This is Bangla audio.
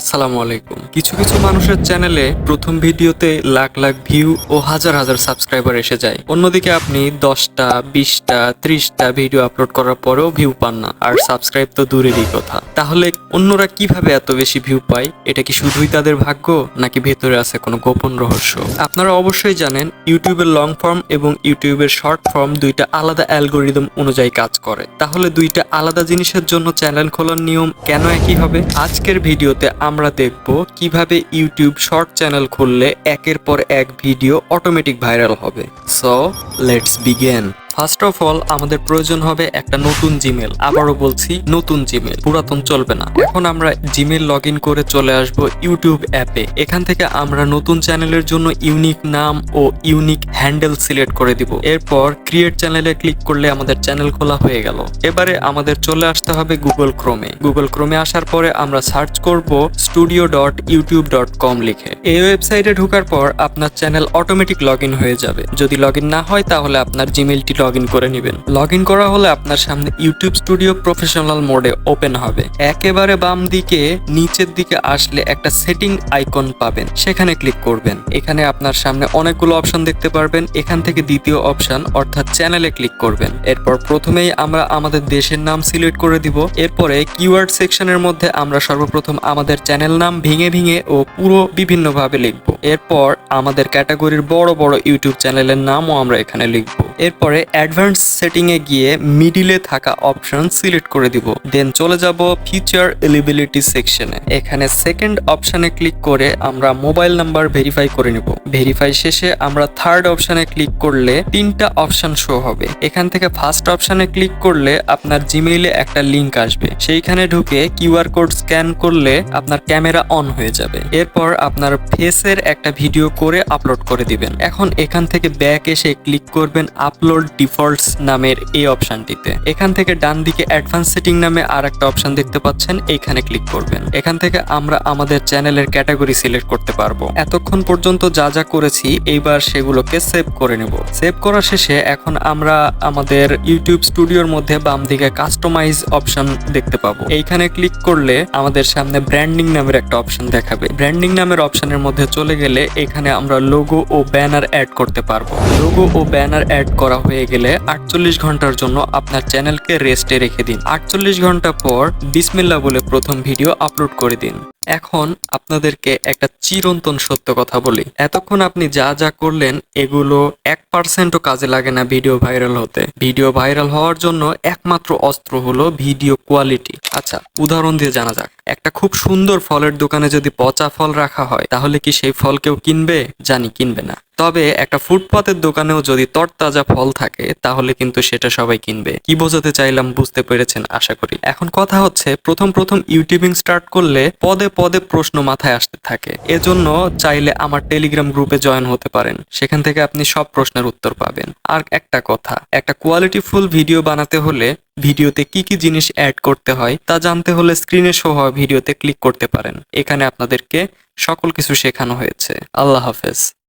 আসসালামু আলাইকুম। কিছু কিছু মানুষের চ্যানেলে প্রথম ভিডিওতে লাখ লাখ ভিউ ও হাজার হাজার সাবস্ক্রাইবার এসে যায়। অন্যদিকে আপনি দশটা, বিশটা, ত্রিশটা ভিডিও আপলোড করার পরেও ভিউ পান না। আর সাবস্ক্রাইব তো দূরেরই কথা। তাহলে অন্যরা কীভাবে এত বেশি ভিউ পায়? এটা কি শুধুই তাদের ভাগ্য, নাকি ভেতরে আছে কোনো গোপন রহস্য? আপনারা অবশ্যই জানেন, ইউটিউবের লং ফর্ম এবং ইউটিউবের শর্ট ফর্ম দুইটা আলাদা অ্যালগোরিদম অনুযায়ী কাজ করে। তাহলে দুইটা আলাদা জিনিসের জন্য চ্যানেল খোলার নিয়ম কেন একই হবে? আজকের ভিডিওতে আমরা দেখব কীভাবে ইউটিউব শর্ট চ্যানেল খুললে একের পর এক ভিডিও অটোমেটিক ভাইরাল হবে। So let's begin first of all আমাদের প্রয়োজন হবে একটা নতুন জিমেল আবারও বলছি, নতুন জিমেল পুরাতন চলবে না। এখন আমরা জিমেল লগ করে চলে আসব ইউটিউব অ্যাপে। এখান থেকে আমরা নতুন চ্যানেলের জন্য ইউনিক নাম ও ইউনিক হ্যান্ডেল সিলেক্ট করে দিব। এরপর ক্রিয়েট চ্যানেলে ক্লিক করলে আমাদের চ্যানেল খোলা হয়ে গেল। এবারে আমাদের চলে আসতে হবে গুগল ক্রোমে গুগল ক্রোমে আসার পরে আমরা সার্চ করব studio dot YouTube dot com লিখে। এই ওয়েবসাইটে ঢোকার পর আপনার চ্যানেল অটোমেটিক লগ হয়ে যাবে। যদি লগ না হয়, তাহলে আপনার জিমেলটি লগ ইন করে নেবেন। লগ ইন করা হলে আপনার সামনে ইউটিউব স্টুডিও প্রফেশনাল মোডে ওপেন হবে। একেবারে বাম দিকে, নিচের দিকে আসলে একটা সেটিং আইকন পাবেন। সেখানে ক্লিক করবেন। এখানে আপনার সামনে অনেকগুলো অপশন দেখতে পারবেন। এখান থেকে দ্বিতীয় অপশন অর্থাৎ চ্যানেলে ক্লিক করবেন। এরপর প্রথমেই আমরা আমাদের দেশের নাম সিলেক্ট করে দিব। এরপরে কিওয়ার্ড সেকশনের মধ্যে আমরা সর্বপ্রথম আমাদের চ্যানেল নাম ভেঙে ভেঙে ও পুরো বিভিন্নভাবে লিখব। এরপর আমাদের ক্যাটাগরির বড় বড় ইউটিউব চ্যানেলের নামও আমরা এখানে লিখব। এরপরে অ্যাডভান্স সেটিং এ গিয়ে মিডিলে থাকা অপশন সিলেক্ট করে দিব। দেন চলে যাব ফিচার এলিবিলিটি সেকশনে। এখানে সেকেন্ড অপশনে ক্লিক করে আমরা মোবাইল নাম্বার ভেরিফাই করে নিব। ভেরিফাই শেষে আমরা থার্ড অপশনে ক্লিক করলে তিনটা অপশন শো হবে। এখান থেকে ফার্স্ট অপশনে ক্লিক করলে আপনার জিমেইলে একটা লিংক আসবে। সেইখানে ঢুকে কিউআর কোড স্ক্যান করলে আপনার ক্যামেরা অন হয়ে যাবে। এরপর আপনার ফেসের একটা ভিডিও করে আপলোড করে দিবেন। এখন এখান থেকে ব্যাক এসে ক্লিক করবেন আপলোড ডিফল্টস নামের এই অপশনটিতে। এখান থেকে ডান দিকে অ্যাডভান্স সেটিং নামে আর একটা অপশন দেখতে পাচ্ছেন, এইখানে ক্লিক করবেন। এখান থেকে আমরা আমাদের চ্যানেলের ক্যাটাগরি সিলেক্ট করতে পারব। এতক্ষণ পর্যন্ত যা যা করেছি, এইবার সেগুলোকে সেভ করে নেব। সেভ করা শেষে এখন আমরা আমাদের ইউটিউব স্টুডিওর মধ্যে বাম দিকে কাস্টমাইজ অপশন দেখতে পাবো। এইখানে ক্লিক করলে আমাদের সামনে ব্র্যান্ডিং নামের একটা অপশন দেখাবে। ব্র্যান্ডিং নামের অপশনের মধ্যে চলে গেলে এখানে আমরা লোগো ও ব্যানার অ্যাড করতে পারব। লোগো ও ব্যানার অ্যাড করা হয়ে গেলে আটচল্লিশ ঘণ্টার জন্য আপনার চ্যানেলকে রেস্টে রেখে দিন। আটচল্লিশ ঘণ্টা পর বিসমিল্লা বলে প্রথম ভিডিও আপলোড করে দিন। এখন আপনাদেরকে একটা চিরন্তন সত্য কথা বলি। এতক্ষণ আপনি যা যা করলেন, এগুলো এক পার্সেন্টও কাজে লাগে না ভিডিও ভাইরাল হতে। ভিডিও ভাইরাল হওয়ার জন্য একমাত্র অস্ত্র হলো ভিডিও কোয়ালিটি। আচ্ছা উদাহরণ দিয়ে জানা যাক। একটা খুব সুন্দর ফলের দোকানে যদি পচা ফল রাখা হয়, তাহলে কি সেই ফল কেউ কিনবে? জানি কিনবে না। তবে একটা ফুটপাতের দোকানেও যদি তরতাজা ফল থাকে, তাহলে কিন্তু সেটা সবাই কিনবে। কি বোঝাতে চাইলাম বুঝতে পেরেছেন আশা করি। এখন কথা হচ্ছে, প্রথম প্রথম ইউটিউবিং স্টার্ট করলে পদে পদে প্রশ্ন মাথায় আসতে থাকে। এজন্য চাইলে আমার টেলিগ্রাম গ্রুপে জয়েন হতে পারেন। সেখান থেকে আপনি সব প্রশ্নের উত্তর পাবেন। আর একটা কথা, একটা কোয়ালিটিফুল ভিডিও বানাতে হলে ভিডিওতে কি কি জিনিস অ্যাড করতে হয়, তা জানতে হলে স্ক্রিনে শো হওয়া ভিডিওতে ক্লিক করতে পারেন। এখানে আপনাদেরকে সকল কিছু শেখানো হয়েছে। আল্লাহ হাফেজ।